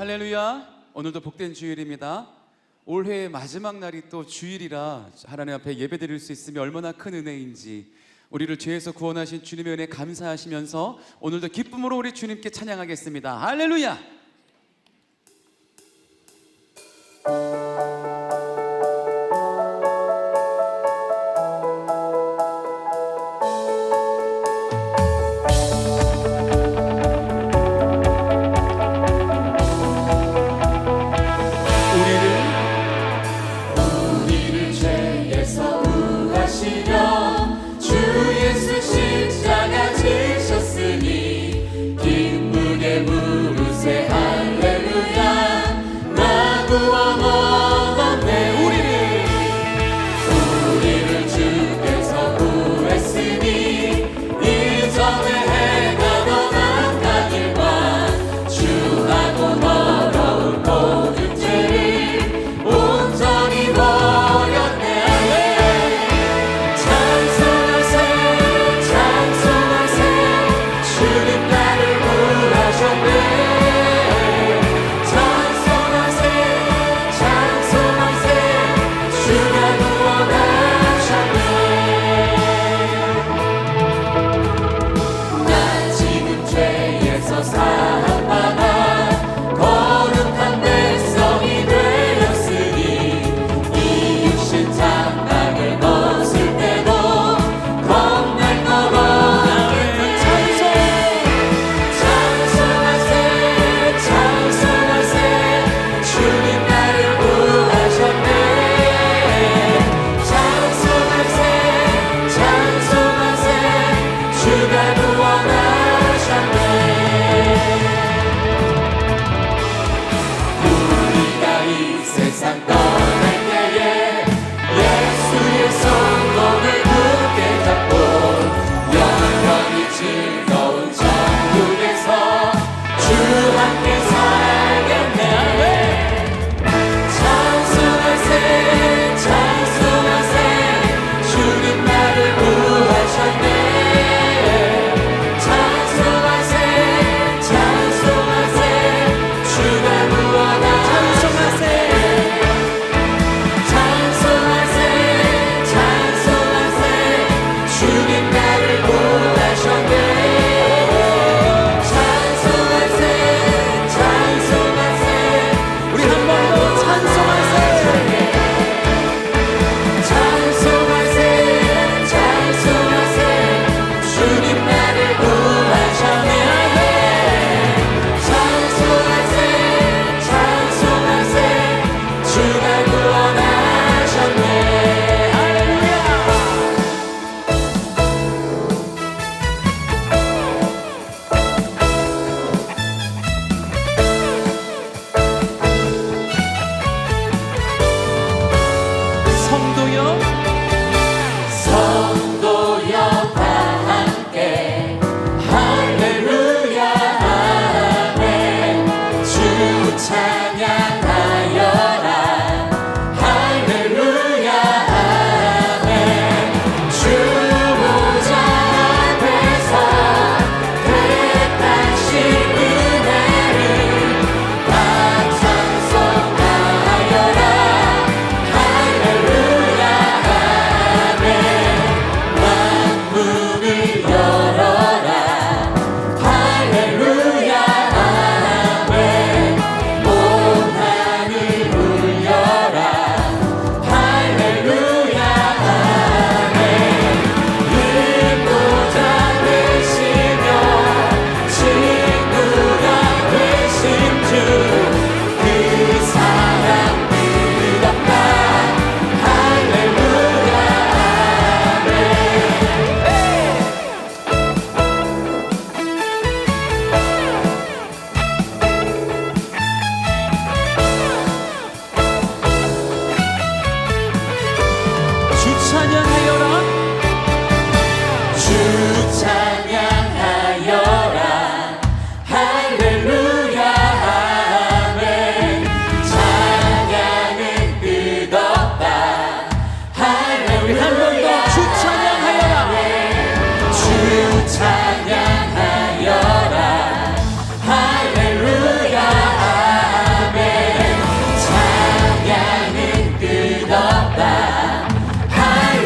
할렐루야. 오늘도 복된 주일입니다. 올해의 마지막 날이 또 주일이라 하나님 앞에 예배드릴 수 있음이 얼마나 큰 은혜인지 우리를 죄에서 구원하신 주님의 은혜 감사하시면서 오늘도 기쁨으로 우리 주님께 찬양하겠습니다. 할렐루야.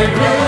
and blue.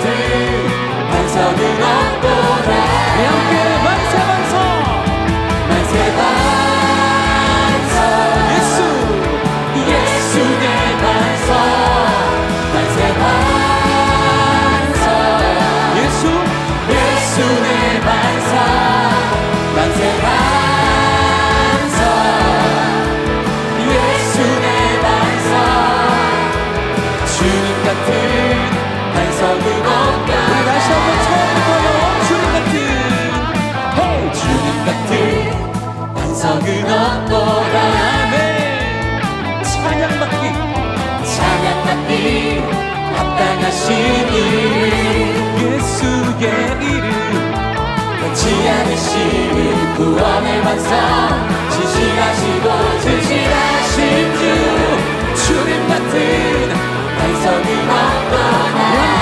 하시니 예수의 이름. 변치 않으시는 구원의 만사. 지시하시고 지시하신 주. 주님 같은 반성이 없거나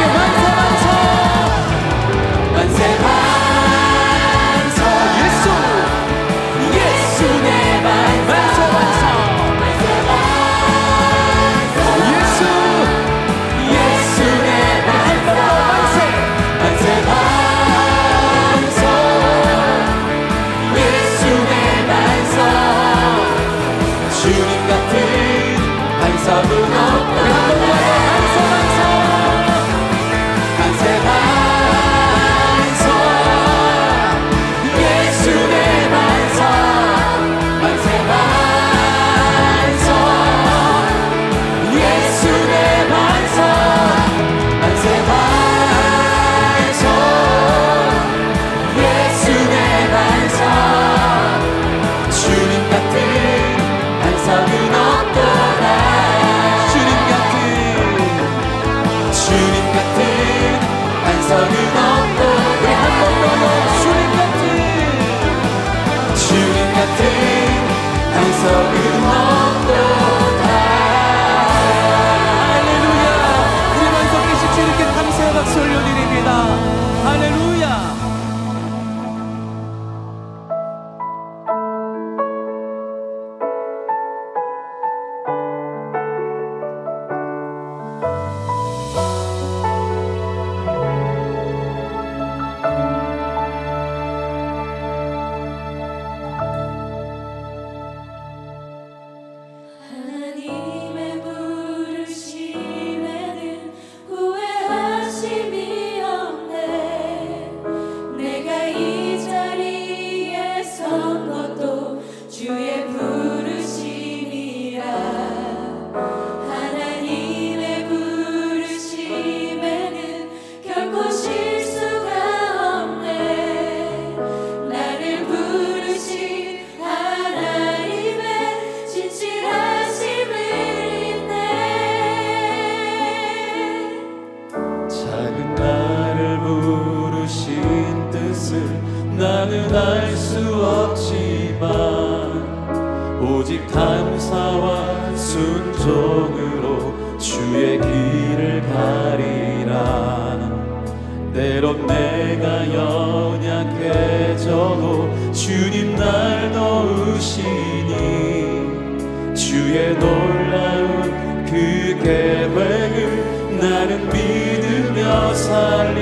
계획을 나는 믿으며 살리.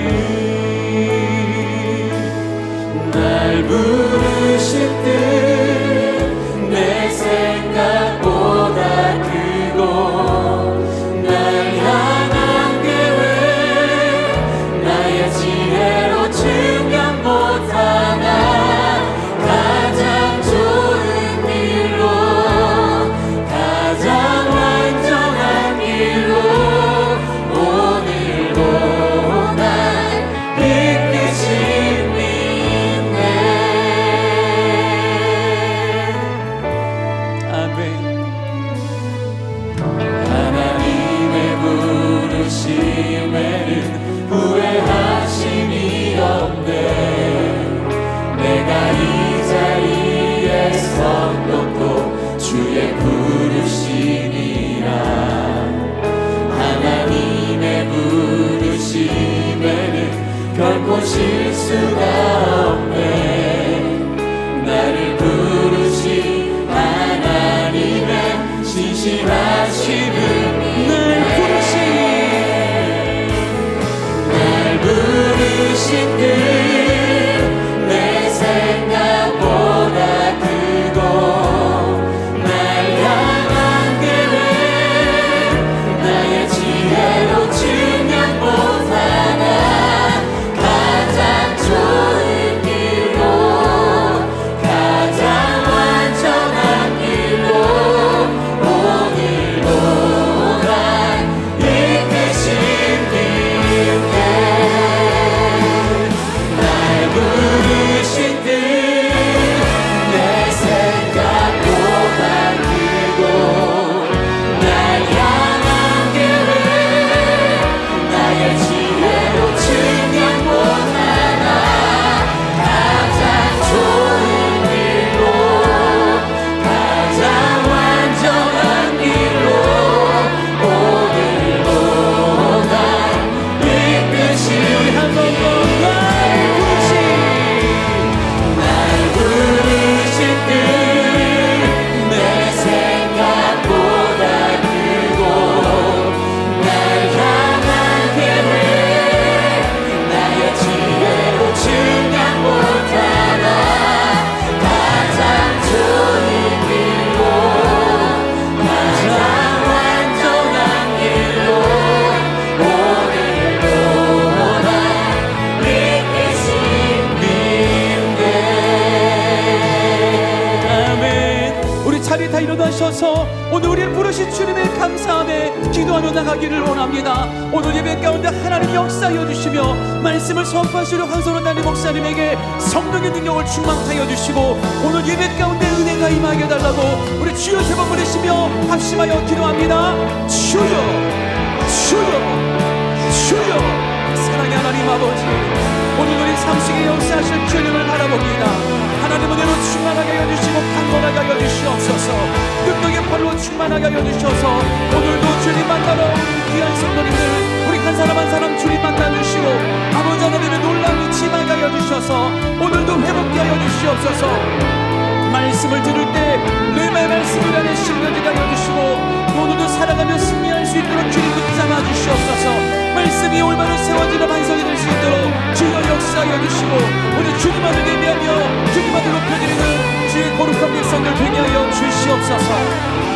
날 부르 부르 말씀을 선포하시려 황선원 담임 목사님에게 성령의 능력을 충만하여 주시고 오늘 예배 가운데 은혜가 임하게 해달라고 우리 주여 세번 부르시며 합심하여 기도합니다. 주여 주여 주여. 사랑의 하나님 아버지 오늘 우리 삼식의 역사하실 주님을 바라봅니다. 하나님 은혜로 충만하게 하여 주시고 강건하게 하여 주시옵소서. 능력의 팔로 충만하게 하여 주셔서. 오늘도 주님 만나러 온 귀한 성도님들 한 사람 한 사람 주님 만나 주시고 아버지 하나님의 놀라운 치마게 하여 주셔서 오늘도 회복케 하여 주시옵소서. 말씀을 들을 때 뇌의 말씀을 안에 심겨지게 하여 주시고 오늘도 살아가며 승리할 수 있도록 주님 붙잡아 주시옵소서. 말씀이 올바로 세워지는 반성이 될 수 있도록 주여 역사하여 주시고 오늘 주님 앞을 예비하며 주님 앞을 높여드리는 주의 거룩한 백성들 되게 하여 주시옵소서